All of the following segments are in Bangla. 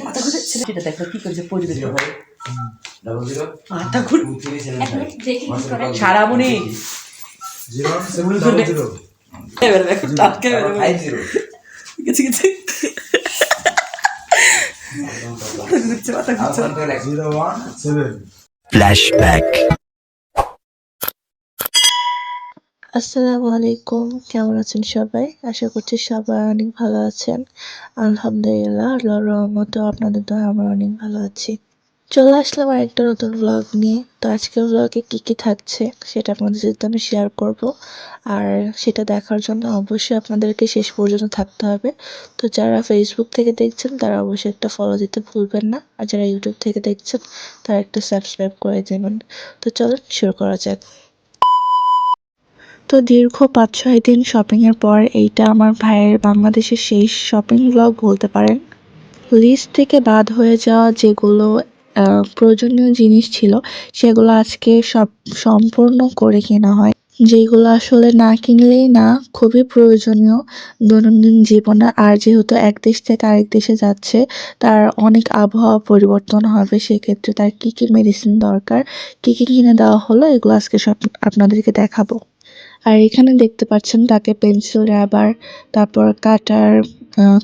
মাথা ঘুরে ছেলেটা দেখো কি করছে পরিবেশ মাথা ঘুরে ওয়ান সেভেন Flashback. আসসালামু আলাইকুম, কেমন আছেন সবাই? আশা করছি সবাই অনেক ভালো আছেন। আলহামদুলিল্লাহ, আল্লাহর রহমতে আপনাদের দয়া, আমরা অনেক ভালো আছি। চলে আসলাম আরেকটা নতুন ব্লগ নিয়ে। তো আজকের ব্লগে কী কী থাকছে, সেটা আপনাদের সাথে আমি শেয়ার করব। আর সেটা দেখার জন্য অবশ্যই আপনাদেরকে শেষ পর্যন্ত থাকতে হবে। তো যারা ফেসবুক থেকে দেখছেন, তারা অবশ্যই একটা ফলো দিতে ভুলবেন না। আর যারা ইউটিউব থেকে দেখছেন, তারা একটা সাবস্ক্রাইব করে দেবেন। তো চলো শুরু করা যাক। তো দীর্ঘ পাঁচ ছয় দিন শপিংয়ের পর এইটা আমার ভাইয়ের বাংলাদেশের শেষ শপিং ব্লগ বলতে পারেন। লিস্ট থেকে বাদ হয়ে যাওয়া যেগুলো প্রয়োজনীয় জিনিস ছিল, সেগুলো আজকে সব সম্পূর্ণ করে কেনা হয়। যেগুলো আসলে না কিনলেই না খুবই প্রয়োজনীয় দৈনন্দিন জীবনে। আর যেহেতু এক দেশ থেকে আরেক দেশে যাচ্ছে, তার অনেক আবহাওয়া পরিবর্তন হবে, সেক্ষেত্রে তার কী কী মেডিসিন দরকার, কী কী কিনে দেওয়া হলো, এগুলো আজকে সব আপনাদেরকে দেখাবো। আর এখানে দেখতে পাচ্ছেন তাকে পেন্সিল, রাবার, তারপর কাটার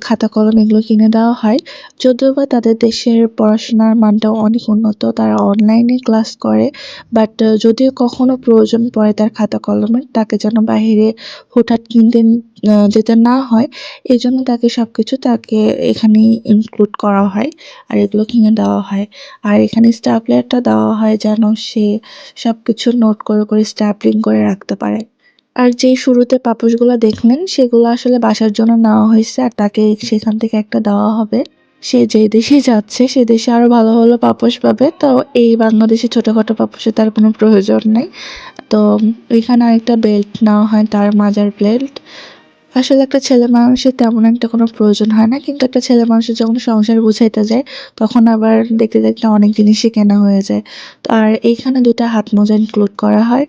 খাতা, কলম এগুলো কিনে দেওয়া হয়। যদিও বা তাদের দেশের পড়াশোনার মানটাও অনেক উন্নত, তারা অনলাইনে ক্লাস করে, বাট যদিও কখনো প্রয়োজন পড়ে তার খাতা কলমের তাকে যেন বাইরে হুটহাট কিনতে যেতে না হয় এই জন্য তাকে সব কিছু তাকে এখানে ইনক্লুড করা হয় আর এগুলো কিনে দেওয়া হয়। আর এখানে স্ট্যাপলারটা দেওয়া হয় যেন সে সব কিছু নোট করে করে স্ট্যাপলিং করে রাখতে পারে। আর যেই শুরুতে পাপোশগুলো দেখলেন, সেগুলো আসলে বাসার জন্য নেওয়া হয়েছে আর তাকে সেখান থেকে একটা দেওয়া হবে। সে যে দেশে যাচ্ছে, সে দেশে আরও ভালো ভালো পাপোশ পাবে। তো এই বাংলাদেশে ছোটোখাটো পাপোশে তার কোনো প্রয়োজন নেই। তো এখানে আরেকটা বেল্ট নেওয়া হয়, তার মাজার বেল্ট আসলে একটা ছেলে মানুষের তেমন একটা কোনো প্রয়োজন হয় না, কিন্তু একটা ছেলে মানুষের যখন সংসার বুঝাইতে যায়, তখন আবার দেখতে দেখতে অনেক জিনিসই কেনা হয়ে যায়। আর এইখানে দুটা হাত মোজা ইনক্লুড করা হয়।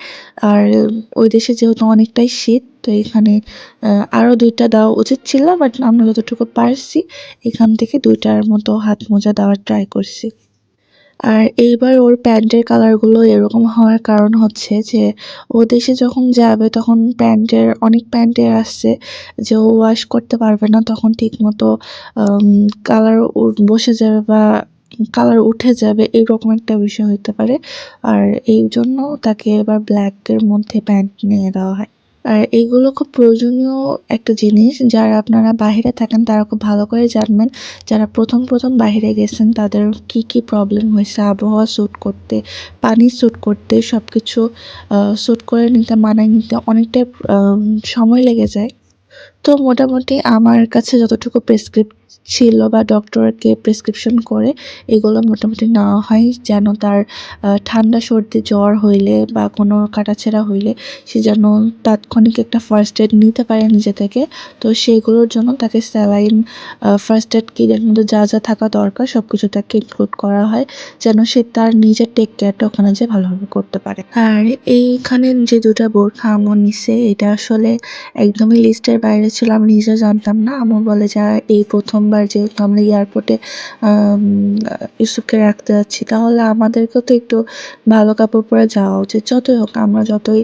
আর ওই দেশে যেহেতু অনেকটাই শীত, তো এখানে আরও দুইটা দেওয়া উচিত ছিল বাট আমরা যতটুকু পারছি, এখান থেকে দুইটার মতো হাত মোজা দেওয়ার ট্রাই করছি। আর এইবার ওর প্যান্টের কালারগুলো এরকম হওয়ার কারণ হচ্ছে যে, ও দেশে যখন যাবে তখন প্যান্টের, অনেক প্যান্টের আসছে যে ও ওয়াশ করতে পারবে না, তখন ঠিকমতো কালার বসে যাবে বা কালার উঠে যাবে এরকম একটা বিষয় হতে পারে। আর এই জন্য তাকে এবার ব্ল্যাকের মধ্যে প্যান্ট নিয়ে দেওয়া হয়। আর এইগুলো খুব প্রয়োজনীয় একটা জিনিস। যারা আপনারা বাহিরে থাকেন, তারা খুব ভালো করে জানবেন যারা প্রথম প্রথম বাহিরে গেছেন, তাদের কি কি প্রবলেম হয়েছে, আবহাওয়া স্যুট করতে, পানি স্যুট করতে সব কিছু স্যুট করে নিতে, মানায় নিতে অনেকটা সময় লেগে যায়। তো মোটামুটি আমার কাছে যতটুকু প্রেসক্রিপ ছিল বা ডক্টরকে প্রেসক্রিপশন করে, এগুলো মোটামুটি নেওয়া হয়। যেন তার ঠান্ডা সর্দি, জ্বর হইলে বা কোনো কাটাছেঁড়া হইলে সে যেন তাৎক্ষণিক একটা ফার্স্ট এড নিতে পারে নিজে থেকে। তো সেগুলোর জন্য তাকে স্যালাইন ফার্স্ট এড কিটের মধ্যে যা যা থাকা দরকার সব কিছু তাকে ইনক্লুড করা হয়। যেন সে তার নিজের টেক কেয়ারটা ওখানে যে ভালোভাবে করতে পারে। আর এইখানে যে দুটো বোরখা আমার নিছে, এটা আসলে একদমই লিস্টের বাইরে ছিল, আমি নিজে জানতাম না। আমার বলে, যা, এই প্রথমবার যেহেতু আমরা এয়ারপোর্টে ইউসুফকে রাখতে যাচ্ছি, তাহলে আমাদেরকেও তো একটু ভালো কাপড় পরে যাওয়া উচিত। যতই হোক, আমরা যতই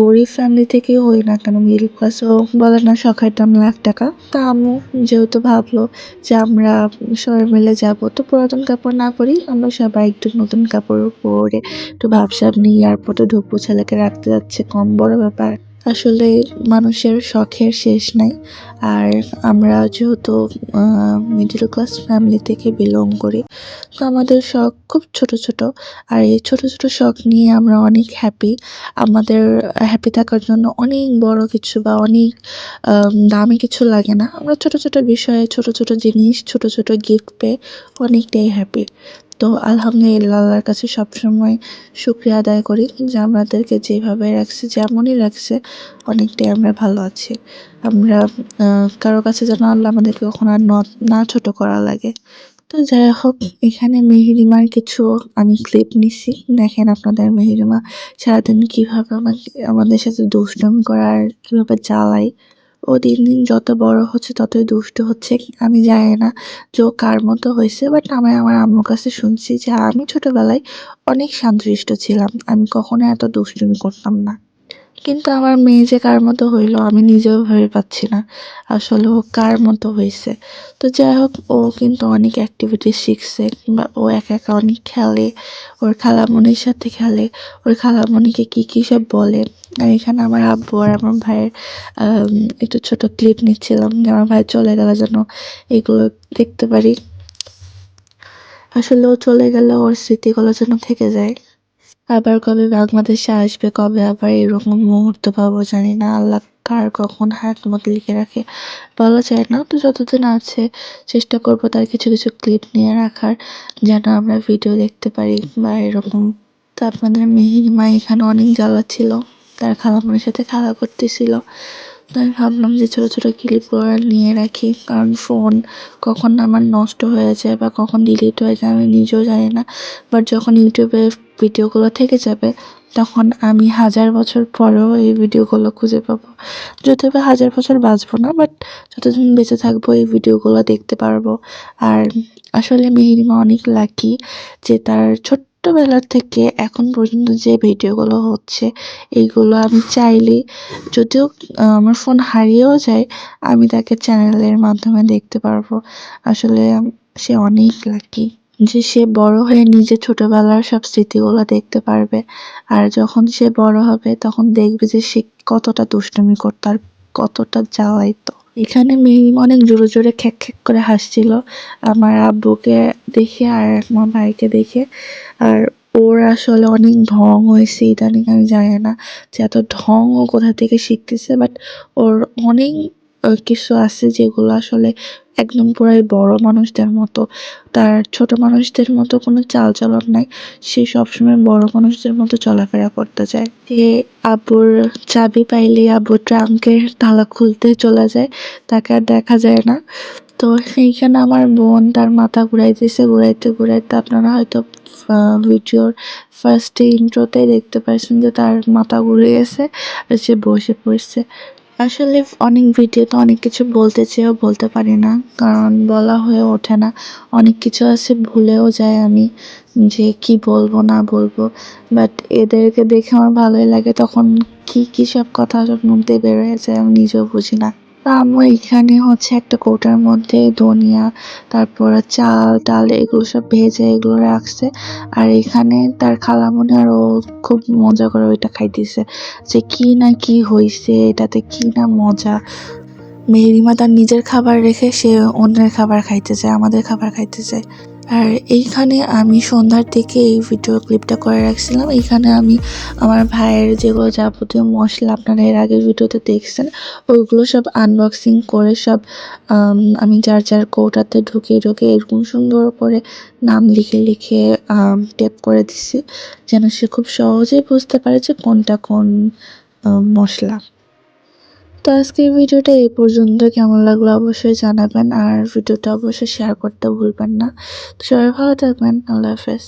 গরিব ফ্যামিলি থেকে হই না কেন মিডল ক্লাসও বলে না শখের দাম লাখ টাকা, তা আম্মু যেহেতু ভাবলো যে আমরা সবাই মিলে যাব, তো পুরাতন কাপড় না পরি আমরা সবাই একটু নতুন কাপড় পরে একটু ভাবসাব নিয়ে এয়ারপোর্টে ঢুকবো, ছেলেকে রাখতে যাচ্ছে, কম বড় ব্যাপার। আসলে মানুষের শখের শেষ নাই। আর আমরা যেহেতু মিডল ক্লাস ফ্যামিলি থেকে বিলং করি, তো আমাদের শখ খুব ছোট ছোট। আর এই ছোট ছোট শখ নিয়ে আমরা অনেক হ্যাপি আমাদের হ্যাপি থাকার জন্য অনেক বড় কিছু বা অনেক দামি কিছু লাগে না। আমরা ছোট ছোট বিষয়ে ছোট ছোট জিনিস, ছোট ছোট গিফট পেয়ে অনেকটাই হ্যাপি তো আলহামদুলিল্লাহ, আল্লাহর কাছে সবসময় শুক্রিয়া আদায় করি যে আমাদেরকে যেভাবে রাখছে, যেমনই রাখছে, অনেকটাই আমরা ভালো আছি। আমরা কারও কাছে যেন আল্লাহ আমাদেরকে কখনো আর ন- ছোট করা লাগে। তো যাই হোক, এখানে মেহেরিমার কিছু আমি ক্লিপ নিছি। দেখেন আপনাদের মেহেরিমা সারাদিন কীভাবে আমাকে, আমাদের সাথে দুষ্টুমি করার কীভাবে জ্বালাই ও দিন দিন যত বড় হচ্ছে ততই দুষ্ট হচ্ছে, আমি জানি না যে ও কার মতো হয়েছে বাট আমি আমার আম্মুর কাছে শুনছি যে আমি ছোটোবেলায় অনেক শান্তশিষ্ট ছিলাম, আমি কখনো এত দুষ্টুমি করতাম না। কিন্তু আমার মেয়ে যে কার মতো হইল, আমি নিজেও ভেবে পাচ্ছি না। আসলে ও কার মতো হয়েছে তো যাই হোক, ও কিন্তু অনেক অ্যাক্টিভিটি শিখছে, কিংবা ও একা একা অনেক খেলে, ওর খালামণির সাথে খেলে, ওর খালামণিকে কী কী সব বলে। আর এখানে আমার আব্বু আর আমার ভাইয়ের একটু ছোট ক্লিপ নিচ্ছিলাম যে আমার ভাই চলে গেলে যেন এগুলো দেখতে পারি। আসলে ও চলে গেলে ওর স্মৃতিগুলো যেন থেকে যায়। আবার কবে বাংলাদেশে আসবে, কবে আবার এরকম মুহূর্ত পাবো জানি না। আল্লাহ কার কখন হায়াত লিখে রাখে বলা যায় না। তো যতদিন আছে, চেষ্টা করব তার কিছু কিছু ক্লিপ নিয়ে রাখার, যেন আমরা ভিডিও দেখতে পারি বা এরকম। তো আপনাদের মেহিমা এখানে অনেক জ্বালা ছিল তার খালামণির সাথে খেলা করতেছিল। তো আমি ভাবলাম যে ছোটো ছোটো ক্লিপগুলো নিয়ে রাখি। কারণ ফোন কখন আমার নষ্ট হয়ে যায় বা কখন ডিলিট হয়ে যায় আমি নিজেও জানি না। বাট যখন ইউটিউবে ভিডিওগুলো থেকে যাবে, তখন আমি হাজার বছর পরেও এই ভিডিওগুলো খুঁজে পাবো। যদিও বা হাজার বছর বাঁচবো না বাট যতদিন বেঁচে থাকব এই ভিডিওগুলো দেখতে পারব। আর আসলে মেহেরিমা অনেক লাকি যে তার ছোট্টবেলার থেকে এখন পর্যন্ত যে ভিডিওগুলো হচ্ছে, এইগুলো আমি চাইলেই যদিও আমার ফোন হারিয়েও যায়, আমি তাকে চ্যানেলের মাধ্যমে দেখতে পারব। আসলে সে অনেক লাকি যে সে বড় হয়ে নিজে ছোটবেলার সব স্মৃতিগুলো দেখতে পারবে। আর যখন সে বড় হবে, তখন দেখবে যে সে কতটা দুষ্টুমি করতো আর কতটা জ্বালাইতো। এখানে মিম অনেক জোরে জোরে খ্যাক খ্যাক করে হাসছিল। আমার আব্বুকে দেখে আর আমার ভাইকে দেখে। আর ওর আসলে অনেক ঢং হয়েছে ইদানিং, আমি জানি না যে এত ঢং ও কোথা থেকে শিখতেছে বাট ওর অনেক কিছু আছে যেগুলো আসলে একদম পুরাই বড় মানুষদের মতো। তার ছোট মানুষদের মতো কোনো চালচলন নাই, সে সবসময় বড় মানুষদের মতো চলাফেরা করতে চায়। সে আব্বুর চাবি পাইলে আব্বুর ট্রাঙ্কের তালা খুলতে চলে যায়, তাকে আর দেখা যায় না। তো সেইখানে আমার বোন তার মাথা ঘুরাইতেছে, ঘুরাইতে ঘুরাইতে আপনারা হয়তো ভিডিওর ফার্স্টে ইন্ট্রোতেই দেখতে পাচ্ছেন যে তার মাথা ঘুরে গেছে আর সে বসে পড়ছে। আসলে অনেক ভিডিওতে অনেক কিছু বলতে চেয়েও বলতে পারি না, কারণ বলা হয়ে ওঠে না। অনেক কিছু আছে, ভুলেও যাই আমি যে কি বলব, না বলব। বাট এদেরকে দেখে আমার ভালোই লাগে, তখন কি কি সব কথা সব মুখ দিয়ে বেরোয় যায় আমি নিজেও বুঝি না। আম্মু এখানে হচ্ছে একটা কৌটার মধ্যে ধনিয়া, তারপর চাল, ডাল, এগুলো সব ভেজে এগুলো রাখছে। আর এখানে তার খালামণি আর ও খুব মজা করে ওইটা খাইতেছে। যে কি না কি হইছে, এটাতে কি না মজা। মেহরিমা তার নিজের খাবার রেখে সে অন্যের খাবার খাইতে চায়, আমাদের খাবার খাইতে চায়। আর এইখানে আমি সন্ধ্যার দিকে এই ভিডিও ক্লিপটা করে রাখছিলাম। এইখানে আমি আমার ভাইয়ের যেগুলো যাবতীয় মশলা আপনারা এর আগের ভিডিওতে দেখছেন ওইগুলো সব আনবক্সিং করে সব আমি যার যার কৌটাতে ঢুকিয়ে ঢুকিয়ে এরকম সুন্দর করে নাম লিখে লিখে টেপ করে দিছি, যেন সে খুব সহজেই বুঝতে পারে যে কোনটা কোন মশলা। তো আজকের ভিডিওটা এই পর্যন্ত। কেমন লাগল অবশ্যই জানাবেন আর ভিডিওটা অবশ্যই শেয়ার করতে ভুলবেন না। তো সবাই ভালো থাকবেন। আল্লাহ হাফেজ।